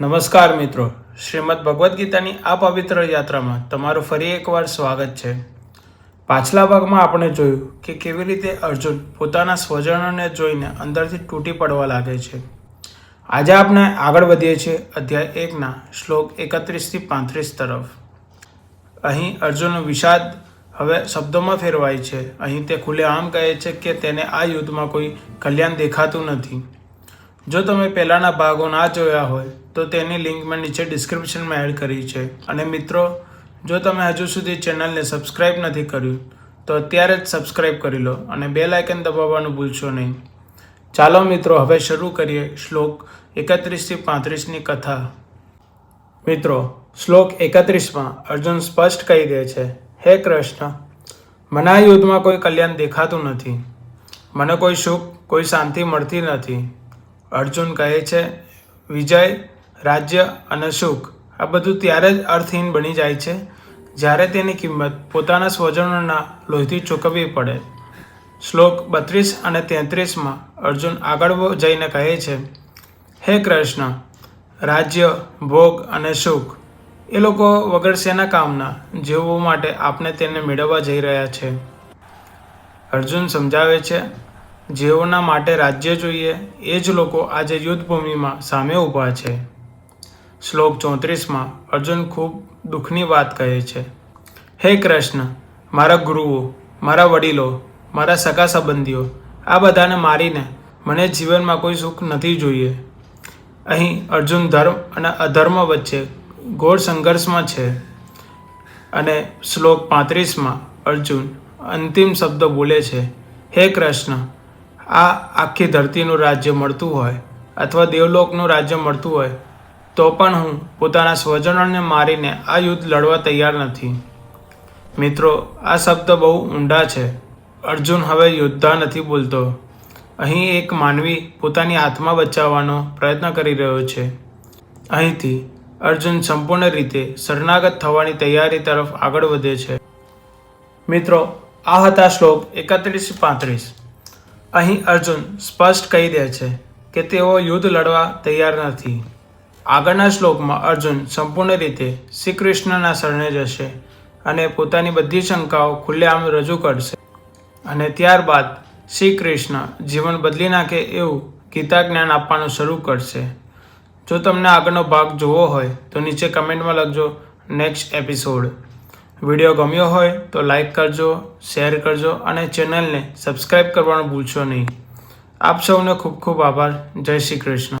નમસ્કાર મિત્રો. શ્રીમદ ભગવદ્ ગીતાની આ પવિત્ર યાત્રામાં તમારું ફરી એકવાર સ્વાગત છે. પાછલા ભાગમાં આપણે જોયું કે કેવી રીતે અર્જુન પોતાના સ્વજનોને જોઈને અંદરથી તૂટી પડવા લાગે છે. આજે આપણે આગળ વધીએ છીએ અધ્યાય એકના શ્લોક એકત્રીસથી પાંત્રીસ તરફ. અહીં અર્જુનનો વિષાદ હવે શબ્દોમાં ફેરવાય છે. અહીં તે ખુલ્લેઆમ કહે છે કે તેને આ યુદ્ધમાં કોઈ કલ્યાણ દેખાતું નથી. જો તમે પહેલાંના ભાગો ના જોયા હોય તો તેની લિંક મેં નીચે ડિસ્ક્રિપ્શનમાં એડ કરી છે. અને મિત્રો, જો તમે હજુ સુધી ચેનલને સબસ્ક્રાઇબ નથી કર્યું, તો અત્યારે જ સબસ્ક્રાઇબ કરી લો અને બે લાઇકન દબાવવાનું ભૂલશો નહીં. ચાલો મિત્રો, હવે શરૂ કરીએ શ્લોક એકત્રીસથી પાંત્રીસની કથા. મિત્રો, શ્લોક એકત્રીસમાં અર્જુન સ્પષ્ટ કહી દે છે, હે કૃષ્ણ મને આ યુદ્ધમાં કોઈ કલ્યાણ દેખાતું નથી. મને કોઈ સુખ, કોઈ શાંતિ મળતી નથી. અર્જુન કહે છે, વિજય રાજ્ય અને સુખ, આ બધું ત્યારે જ અર્થહીન બની જાય છે, જ્યારે તેની કિંમત પોતાના સ્વજનોના લોહીથી ચૂકવવી પડે. શ્લોક બત્રીસ અને તેત્રીસમાં અર્જુન આગળ જઈને કહે છે, હે કૃષ્ણ, રાજ્ય, ભોગ અને સુખ, એ લોકો વગર શેના કામના જેવું માટે આપણે તેને મેળવવા જઈ રહ્યા છે? અર્જુન સમજાવે છે, જેઓના માટે રાજ્ય જોઈએ, એ જ લોકો આજે યુદ્ધભૂમિમાં સામે ઊભા છે. શ્લોક ચોત્રીસમાં અર્જુન ખૂબ દુઃખની વાત કહે છે. હે કૃષ્ણ, મારા ગુરુઓ, મારા વડીલો, મારા સગા સંબંધીઓ, આ બધાને મારીને મને જીવનમાં કોઈ સુખ નથી જોઈએ. અહીં અર્જુન ધર્મ અને અધર્મ વચ્ચે ઘોર સંઘર્ષમાં છે. અને શ્લોક પાંત્રીસમાં અર્જુન અંતિમ શબ્દ બોલે છે, હે કૃષ્ણ, આ આખી ધરતીનું રાજ્ય મળતું હોય અથવા દેવલોકનું રાજ્ય મળતું હોય તો પણ હું પોતાના સ્વજનોને મારીને આ યુદ્ધ લડવા તૈયાર નથી. મિત્રો, આ શબ્દ બહુ ઊંડા છે. અર્જુન હવે યોદ્ધા નથી બોલતો. અહીં એક માનવી પોતાની આત્મા બચાવવાનો પ્રયત્ન કરી રહ્યો છે. અહીંથી અર્જુન સંપૂર્ણ રીતે શરણાગત થવાની તૈયારી તરફ આગળ વધે છે. મિત્રો, આ હતા શ્લોક એકત્રીસ પાંત્રીસ. અહીં અર્જુન સ્પષ્ટ કહી દે છે કે તેઓ યુદ્ધ લડવા તૈયાર નથી. આગળના શ્લોકમાં અર્જુન સંપૂર્ણ રીતે શ્રી કૃષ્ણના શરણે જશે અને પોતાની બધી શંકાઓ ખુલ્લેઆમ રજૂ કરશે. અને ત્યારબાદ શ્રી કૃષ્ણ જીવન બદલી નાખે એવું ગીતા જ્ઞાન આપવાનું શરૂ કરશે. જો તમને આગળનો ભાગ જોવો હોય તો નીચે કમેન્ટમાં લખજો નેક્સ્ટ એપિસોડ. વીડિયો ગમ્યો હોય તો લાઈક કરજો, શેર કરજો અને ચેનલને સબસ્ક્રાઈબ કરવાનું ભૂલશો નહીં. આપ સૌનો ખૂબ ખૂબ આભાર. જય શ્રી કૃષ્ણ